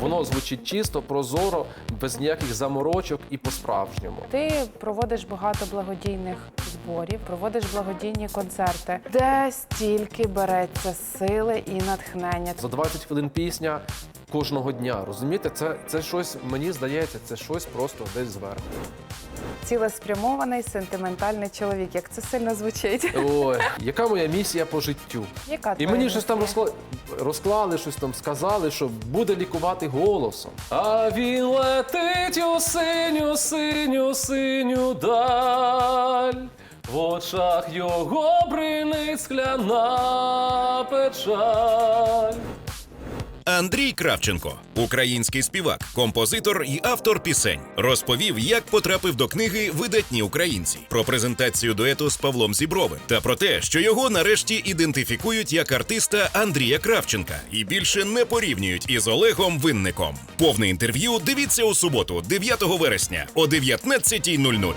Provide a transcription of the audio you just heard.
Воно звучить чисто, прозоро, без ніяких заморочок і по-справжньому. Ти проводиш багато благодійних зборів, проводиш благодійні концерти, де стільки береться сили і натхнення. За 20 хвилин пісня кожного дня. Розумієте, це, це щось, мені здається, це щось просто десь зверху. Цілеспрямований сентиментальний чоловік. Як це сильно звучить? Ой, яка моя місія по життю? Яка І твоя мені щось там місія? розкла... розклали, щось там сказали, що буде лікувати голосом. А він летить у синю, синю, синю даль. В очах його бринить скляна печаль. Андрій Кравченко, український співак, композитор і автор пісень, розповів, як потрапив до книги Видатні українці про презентацію дуету з Павлом Зібровим та про те, що його нарешті ідентифікують як артиста Андрія Кравченка і більше не порівнюють із Олегом Винником. Повне інтерв'ю дивіться у суботу, 9 вересня о 19.00.